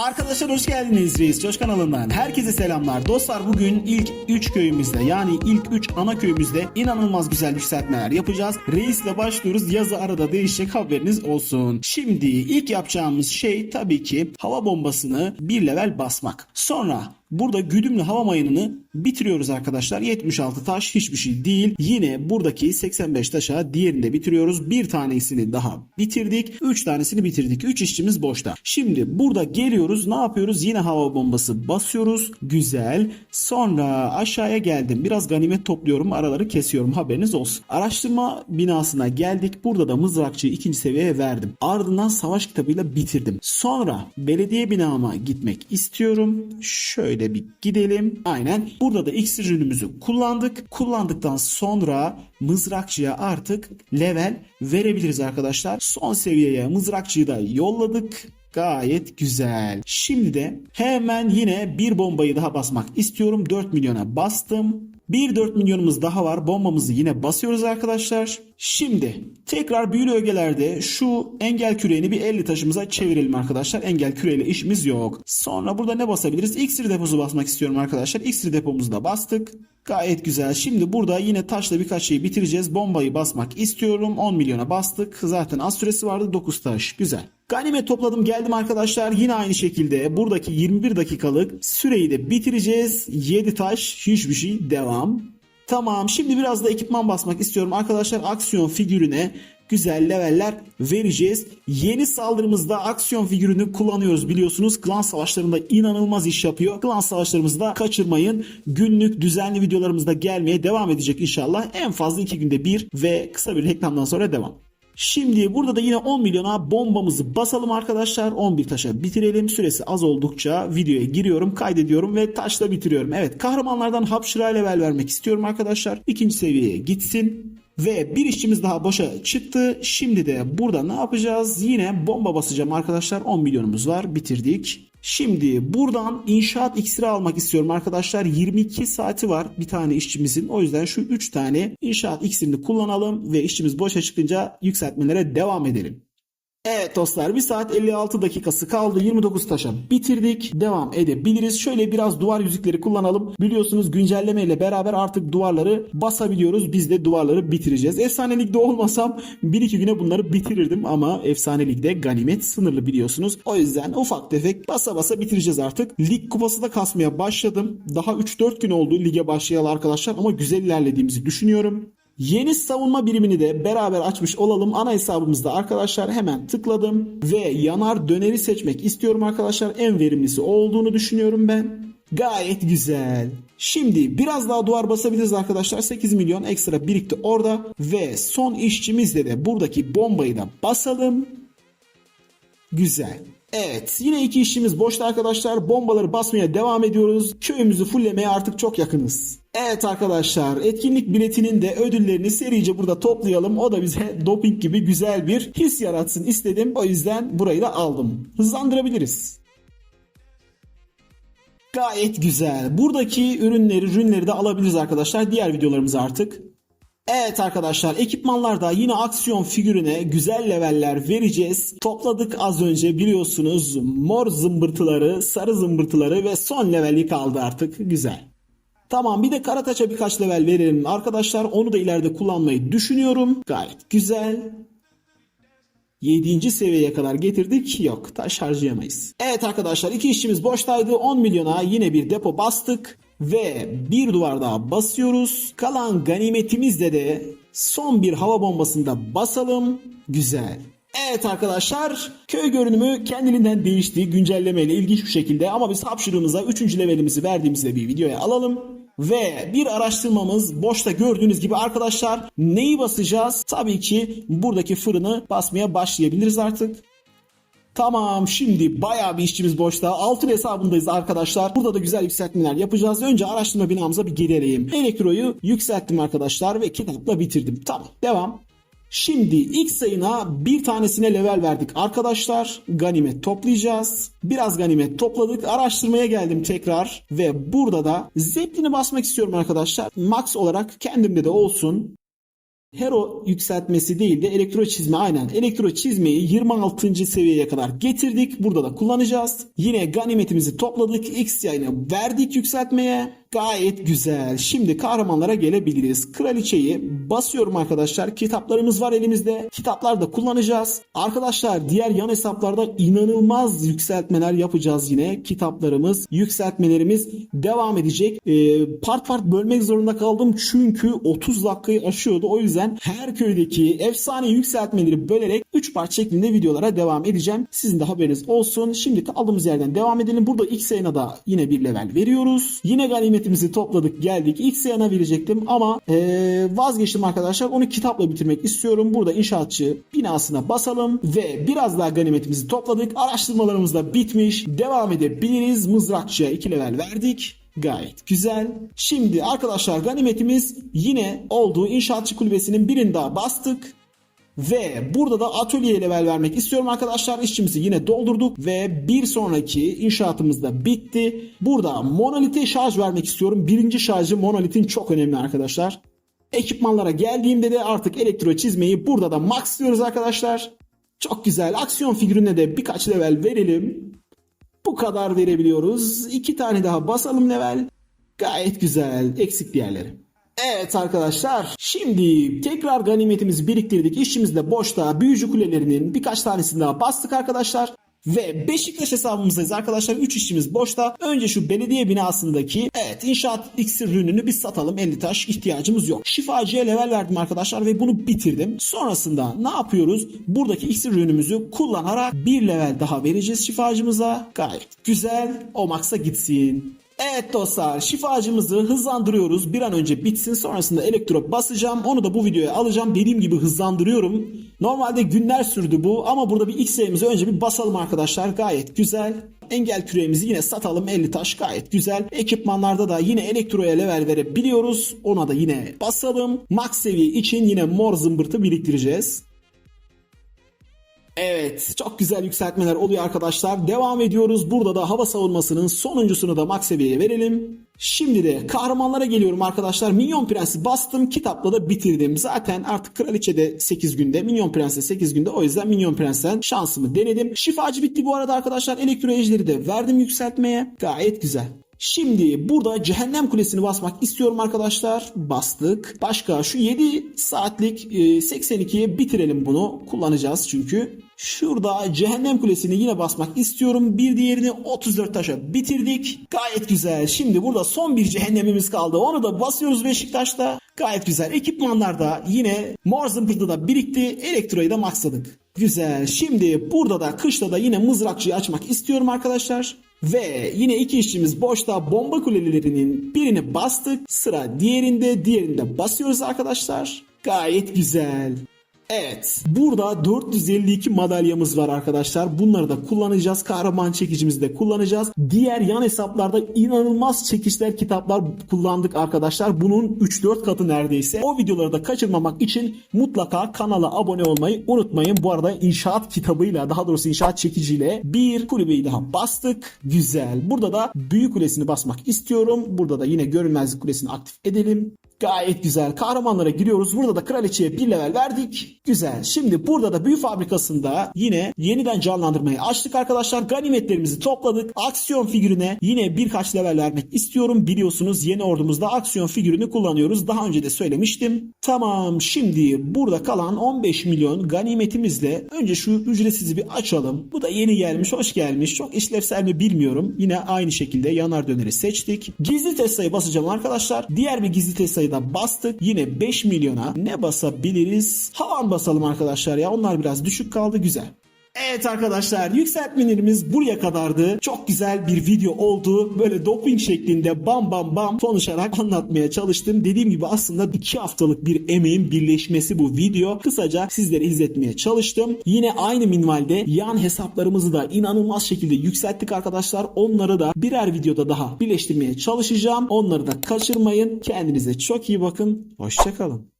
Arkadaşlar hoş geldiniz Reis Coş kanalından. Herkese selamlar. Dostlar bugün ilk 3 köyümüzde yani ilk 3 ana köyümüzde inanılmaz güzel yükseltmeler yapacağız. Reis'le başlıyoruz. Yazı arada değişecek haberiniz olsun. Şimdi ilk yapacağımız şey tabii ki hava bombasını bir level basmak. Sonra Burada güdümlü hava mayınını bitiriyoruz arkadaşlar. 76 taş hiçbir şey değil. Yine buradaki 85 taşa diğerini de bitiriyoruz. Bir tanesini daha bitirdik. 3 tanesini bitirdik. 3 işçimiz boşta. Şimdi burada geliyoruz. Ne yapıyoruz? Yine hava bombası basıyoruz. Güzel. Sonra aşağıya geldim. Biraz ganimet topluyorum. Araları kesiyorum. Haberiniz olsun. Araştırma binasına geldik. Burada da mızrakçıyı ikinci seviyeye verdim. Ardından savaş kitabıyla bitirdim. Sonra belediye binama gitmek istiyorum. Şöyle bir gidelim. Aynen. Burada da iksir ürünümüzü kullandık. Kullandıktan sonra mızrakçıya artık level verebiliriz arkadaşlar. Son seviyeye mızrakçıyı da yolladık. Gayet güzel. Şimdi de hemen yine bir bombayı daha basmak istiyorum. 4 milyona bastım. Bir 4 milyonumuz daha var. Bombamızı yine basıyoruz arkadaşlar. Şimdi tekrar büyülü ögelerde şu engel küreğini bir 50 taşımıza çevirelim arkadaşlar. Engel küreğiyle işimiz yok. Sonra burada ne basabiliriz? İksir deposu basmak istiyorum arkadaşlar. İksir depomuzu da bastık. Gayet güzel. Şimdi burada yine taşla birkaç şeyi bitireceğiz. Bombayı basmak istiyorum. 10 milyona bastık. Zaten az süresi vardı. 9 taş. Güzel. Ganimet topladım geldim arkadaşlar. Yine aynı şekilde buradaki 21 dakikalık süreyi de bitireceğiz. 7 taş hiçbir şey devam. Tamam şimdi biraz da ekipman basmak istiyorum. Arkadaşlar aksiyon figürüne güzel leveller vereceğiz. Yeni saldırımızda aksiyon figürünü kullanıyoruz biliyorsunuz. Klan savaşlarında inanılmaz iş yapıyor. Klan savaşlarımızı da kaçırmayın. Günlük düzenli videolarımızda gelmeye devam edecek inşallah. En fazla 2 günde bir ve kısa bir reklamdan sonra devam. Şimdi burada da yine 10 milyona bombamızı basalım arkadaşlar. 11 taşa bitirelim. Süresi az oldukça videoya giriyorum, kaydediyorum ve taşla bitiriyorum. Evet kahramanlardan hapşıra level vermek istiyorum arkadaşlar. İkinci seviyeye gitsin. Ve bir işçimiz daha boşa çıktı. Şimdi de burada ne yapacağız? Yine bomba basacağım arkadaşlar. 10 milyonumuz var. Bitirdik. Şimdi buradan inşaat iksiri almak istiyorum arkadaşlar. 22 saati var bir tane işçimizin. O yüzden şu 3 tane inşaat iksirini kullanalım ve işçimiz boşa çıkınca yükseltmelere devam edelim. Evet dostlar 1 saat 56 dakikası kaldı. 29 taşa bitirdik. Devam edebiliriz. Şöyle biraz duvar yüzükleri kullanalım. Biliyorsunuz güncelleme ile beraber artık duvarları basabiliyoruz. Biz de duvarları bitireceğiz. Efsane ligde olmasam 1-2 güne bunları bitirirdim ama efsane ligde ganimet sınırlı biliyorsunuz. O yüzden ufak tefek basa basa bitireceğiz artık. Lig kupası da kasmaya başladım. Daha 3-4 gün oldu lige başlayalı arkadaşlar ama güzel ilerlediğimizi düşünüyorum. Yeni savunma birimini de beraber açmış olalım. Ana hesabımızda arkadaşlar hemen tıkladım ve yanar döneri seçmek istiyorum arkadaşlar. En verimlisi olduğunu düşünüyorum ben. Gayet güzel. Şimdi biraz daha duvar basabiliriz arkadaşlar. 8 milyon ekstra birikti orada ve son işçimizle de buradaki bombayı da basalım. Güzel. Evet yine iki işimiz boşta arkadaşlar. Bombaları basmaya devam ediyoruz. Köyümüzü fullemeye artık çok yakınız. Evet arkadaşlar etkinlik biletinin de ödüllerini serice burada toplayalım. O da bize doping gibi güzel bir his yaratsın istedim. O yüzden burayı da aldım. Hızlandırabiliriz. Gayet güzel. Buradaki ürünleri, ürünleri de alabiliriz arkadaşlar. Diğer videolarımızı artık Evet arkadaşlar ekipmanlarda yine aksiyon figürüne güzel leveller vereceğiz. Topladık az önce biliyorsunuz mor zımbırtıları, sarı zımbırtıları ve son leveli kaldı artık. Güzel. Tamam bir de Karataç'a birkaç level verelim arkadaşlar. Onu da ileride kullanmayı düşünüyorum. Gayet güzel. 7. seviyeye kadar getirdik. Yok taş harcayamayız. Evet arkadaşlar iki işçimiz boştaydı. 10 milyona yine bir depo bastık. Ve bir duvar daha basıyoruz. Kalan ganimetimizde de son bir hava bombasında basalım. Güzel. Evet arkadaşlar köy görünümü kendiliğinden değişti güncellemeyle ilginç bir şekilde ama biz hapşırığımıza 3. levelimizi verdiğimizde bir videoya alalım. Ve bir araştırmamız boşta gördüğünüz gibi arkadaşlar neyi basacağız? Tabii ki buradaki fırını basmaya başlayabiliriz artık. Tamam şimdi bayağı bir işçimiz boşta. Altın hesabındayız arkadaşlar. Burada da güzel yükseltmeler yapacağız. Önce araştırma binamıza bir gelelim. Elektroyu yükselttim arkadaşlar ve kitapla bitirdim. Tamam devam. Şimdi ilk sayına bir tanesine level verdik arkadaşlar. Ganimet toplayacağız. Biraz ganimet topladık. Araştırmaya geldim tekrar. Ve burada da Zeppelin'i basmak istiyorum arkadaşlar. Max olarak kendimde de olsun. Hero yükseltmesi değil de elektro çizme aynen. Elektro çizmeyi 26. seviyeye kadar getirdik. Burada da kullanacağız. Yine ganimetimizi topladık. X yayını verdik yükseltmeye. Gayet güzel. Şimdi kahramanlara gelebiliriz. Kraliçeyi basıyorum arkadaşlar. Kitaplarımız var elimizde. Kitaplar da kullanacağız. Arkadaşlar diğer yan hesaplarda inanılmaz yükseltmeler yapacağız yine. Kitaplarımız, yükseltmelerimiz devam edecek. Ee, part part bölmek zorunda kaldım çünkü 30 dakikayı aşıyordu. O yüzden her köydeki efsane yükseltmeleri bölerek 3 part şeklinde videolara devam edeceğim. Sizin de haberiniz olsun. Şimdi kaldığımız yerden devam edelim. Burada X yayına da yine bir level veriyoruz. Yine ganimetimizi topladık geldik. X yayına verecektim ama ee, vazgeçtim arkadaşlar. Onu kitapla bitirmek istiyorum. Burada inşaatçı binasına basalım ve biraz daha ganimetimizi topladık. Araştırmalarımız da bitmiş. Devam edebiliriz. Mızrakçıya 2 level verdik. Gayet güzel. Şimdi arkadaşlar ganimetimiz yine olduğu inşaatçı kulübesinin birini daha bastık. Ve burada da atölye level vermek istiyorum arkadaşlar. İşçimizi yine doldurduk ve bir sonraki inşaatımız da bitti. Burada monolite şarj vermek istiyorum. Birinci şarjı monolitin çok önemli arkadaşlar. Ekipmanlara geldiğimde de artık elektro çizmeyi burada da max diyoruz arkadaşlar. Çok güzel. Aksiyon figürüne de birkaç level verelim. Bu kadar verebiliyoruz. İki tane daha basalım level. Gayet güzel. Eksik diğerleri. Evet arkadaşlar şimdi tekrar ganimetimizi biriktirdik. İşimiz de boşta. Büyücü kulelerinin birkaç tanesini daha bastık arkadaşlar. Ve Beşiktaş hesabımızdayız arkadaşlar. 3 işimiz boşta. Önce şu belediye binasındaki evet inşaat iksir ürününü bir satalım. 50 taş ihtiyacımız yok. Şifacıya level verdim arkadaşlar ve bunu bitirdim. Sonrasında ne yapıyoruz? Buradaki iksir ürünümüzü kullanarak bir level daha vereceğiz şifacımıza. Gayet güzel. O maksa gitsin. Evet dostlar şifacımızı hızlandırıyoruz. Bir an önce bitsin sonrasında elektro basacağım. Onu da bu videoya alacağım. Dediğim gibi hızlandırıyorum. Normalde günler sürdü bu ama burada bir X sayımızı önce bir basalım arkadaşlar. Gayet güzel. Engel küreğimizi yine satalım 50 taş gayet güzel. Ekipmanlarda da yine elektroya level verebiliyoruz. Ona da yine basalım. Max seviye için yine mor zımbırtı biriktireceğiz. Evet çok güzel yükseltmeler oluyor arkadaşlar. Devam ediyoruz. Burada da hava savunmasının sonuncusunu da max seviyeye verelim. Şimdi de kahramanlara geliyorum arkadaşlar. Minyon Prens'i bastım. Kitapla da bitirdim. Zaten artık Kraliçe de 8 günde. Minyon Prens de 8 günde. O yüzden Minyon Prens'ten şansımı denedim. Şifacı bitti bu arada arkadaşlar. Elektro de verdim yükseltmeye. Gayet güzel. Şimdi burada cehennem kulesini basmak istiyorum arkadaşlar. Bastık. Başka şu 7 saatlik e, 82'ye bitirelim bunu. Kullanacağız çünkü. Şurada cehennem kulesini yine basmak istiyorum. Bir diğerini 34 taşa bitirdik. Gayet güzel. Şimdi burada son bir cehennemimiz kaldı. Onu da basıyoruz Beşiktaş'ta. Gayet güzel. Ekipmanlarda yine mor zımpırtı da birikti. Elektroyu da maxladık. Güzel. Şimdi burada da kışla da yine mızrakçıyı açmak istiyorum arkadaşlar. Ve yine iki işçimiz boşta bomba kulelerinin birini bastık. Sıra diğerinde diğerinde basıyoruz arkadaşlar. Gayet güzel. Evet. Burada 452 madalyamız var arkadaşlar. Bunları da kullanacağız. Kahraman çekicimizi de kullanacağız. Diğer yan hesaplarda inanılmaz çekişler kitaplar kullandık arkadaşlar. Bunun 3-4 katı neredeyse. O videoları da kaçırmamak için mutlaka kanala abone olmayı unutmayın. Bu arada inşaat kitabıyla daha doğrusu inşaat çekiciyle bir kulübeyi daha bastık. Güzel. Burada da büyük kulesini basmak istiyorum. Burada da yine görünmezlik kulesini aktif edelim. Gayet güzel. Kahramanlara giriyoruz. Burada da kraliçeye bir level verdik. Güzel. Şimdi burada da büyü fabrikasında yine yeniden canlandırmayı açtık arkadaşlar. Ganimetlerimizi topladık. Aksiyon figürüne yine birkaç level vermek istiyorum. Biliyorsunuz yeni ordumuzda aksiyon figürünü kullanıyoruz. Daha önce de söylemiştim. Tamam. Şimdi burada kalan 15 milyon ganimetimizle önce şu ücretsizi bir açalım. Bu da yeni gelmiş. Hoş gelmiş. Çok işlevsel mi bilmiyorum. Yine aynı şekilde yanar döneri seçtik. Gizli Tesla'yı basacağım arkadaşlar. Diğer bir gizli Tesla'yı da bastık. Yine 5 milyona ne basabiliriz? Havan basalım arkadaşlar ya. Onlar biraz düşük kaldı. Güzel. Evet arkadaşlar yükseltmelerimiz buraya kadardı. Çok güzel bir video oldu. Böyle doping şeklinde bam bam bam konuşarak anlatmaya çalıştım. Dediğim gibi aslında 2 haftalık bir emeğin birleşmesi bu video. Kısaca sizlere izletmeye çalıştım. Yine aynı minvalde yan hesaplarımızı da inanılmaz şekilde yükselttik arkadaşlar. Onları da birer videoda daha birleştirmeye çalışacağım. Onları da kaçırmayın. Kendinize çok iyi bakın. Hoşçakalın.